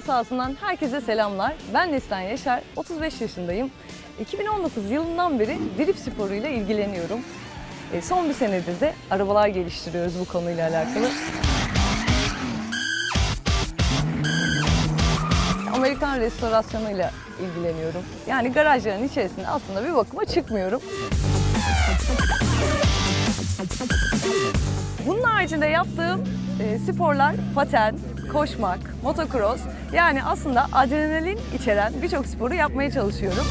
Halı sahasından herkese selamlar. Ben Neslihan Yaşar, 35 yaşındayım. 2019 yılından beri drift sporuyla ilgileniyorum. E, son bir senedir de arabalar geliştiriyoruz bu konuyla alakalı. Amerikan restorasyonuyla ilgileniyorum. Yani garajların içerisinde aslında bir bakıma çıkmıyorum. Bunun haricinde yaptığım e, sporlar paten, koşmak, motocross. Yani aslında adrenalin içeren birçok sporu yapmaya çalışıyorum.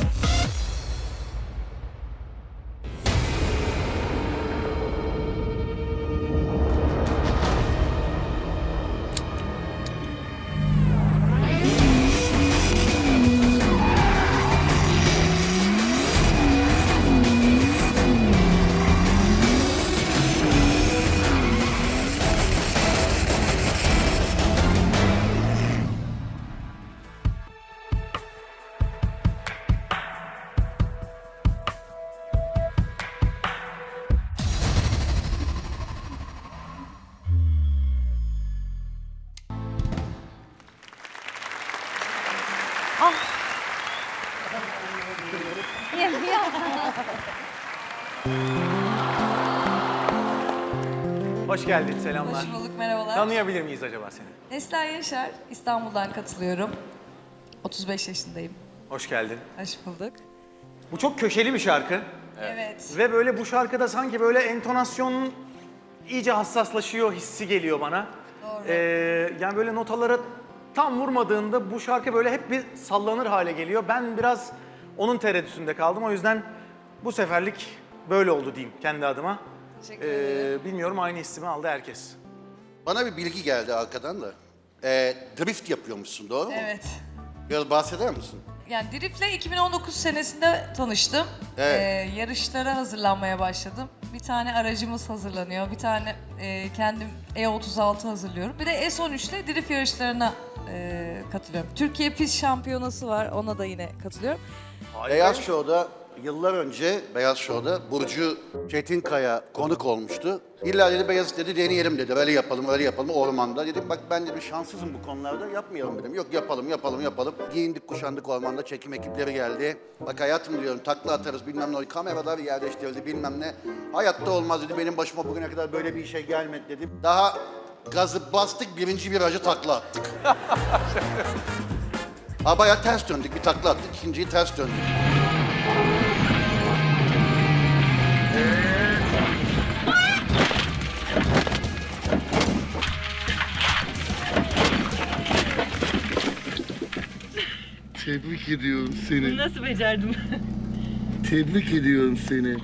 Hoş geldin, selamlar. Hoş bulduk, merhabalar. Tanıyabilir miyiz acaba seni? Neslihan Yaşar, İstanbul'dan katılıyorum. 35 yaşındayım. Hoş geldin. Hoş bulduk. Bu çok köşeli bir şarkı. Evet. Ve böyle bu şarkıda sanki böyle entonasyonun iyice hassaslaşıyor hissi geliyor bana. Doğru. Ee, yani böyle notalara tam vurmadığında bu şarkı böyle hep bir sallanır hale geliyor. Ben biraz onun tereddütünde kaldım. O yüzden bu seferlik böyle oldu diyeyim kendi adıma. Teşekkür ederim. Ee, bilmiyorum aynı hissimi aldı herkes. Bana bir bilgi geldi arkadan da. Ee, drift yapıyormuşsun doğru mu? Evet. Biraz bahseder misin? Yani Drift'le 2019 senesinde tanıştım. Evet. Ee, yarışlara hazırlanmaya başladım. Bir tane aracımız hazırlanıyor. Bir tane e, kendim E36 hazırlıyorum. Bir de S13'le drift yarışlarına e, katılıyorum. Türkiye Pist Şampiyonası var. Ona da yine katılıyorum. Beyaz Show'da yıllar önce Beyaz Show'da Burcu Çetinkaya konuk olmuştu. İlla dedi Beyaz dedi deneyelim dedi. Öyle yapalım öyle yapalım ormanda. Dedim bak ben dedim şanssızım bu konularda yapmayalım dedim. Yok yapalım yapalım yapalım. Giyindik kuşandık ormanda çekim ekipleri geldi. Bak hayatım diyorum takla atarız bilmem ne kameralar yerleştirildi bilmem ne. Hayatta olmaz dedi benim başıma bugüne kadar böyle bir şey gelmedi dedim. Daha gazı bastık birinci virajı takla attık. Ha bayağı ters döndük bir takla attık ikinciyi ters döndük. Tebrik ediyorum seni. Nasıl becerdim? Tebrik ediyorum seni.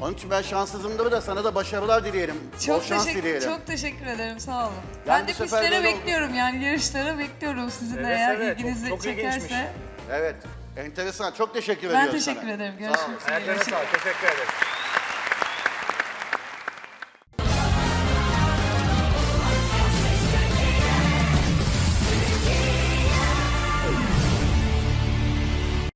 Onun için ben şanssızımdır da sana da başarılar dileyelim. Bol Çok şans teşekkür, dileyelim. çok teşekkür ederim. Sağ olun. Yani ben de bu sefer pistlere böyle oldu. bekliyorum yani yarışlara bekliyorum sizinle Evet, eğer evet. ilginizi Çok- çok ilginçmiş. çekerse. Evet, enteresan. Çok teşekkür Ben ediyorum teşekkür sana. ederim. Görüşmek üzere. Ayaklarına sağlık, teşekkür ederim.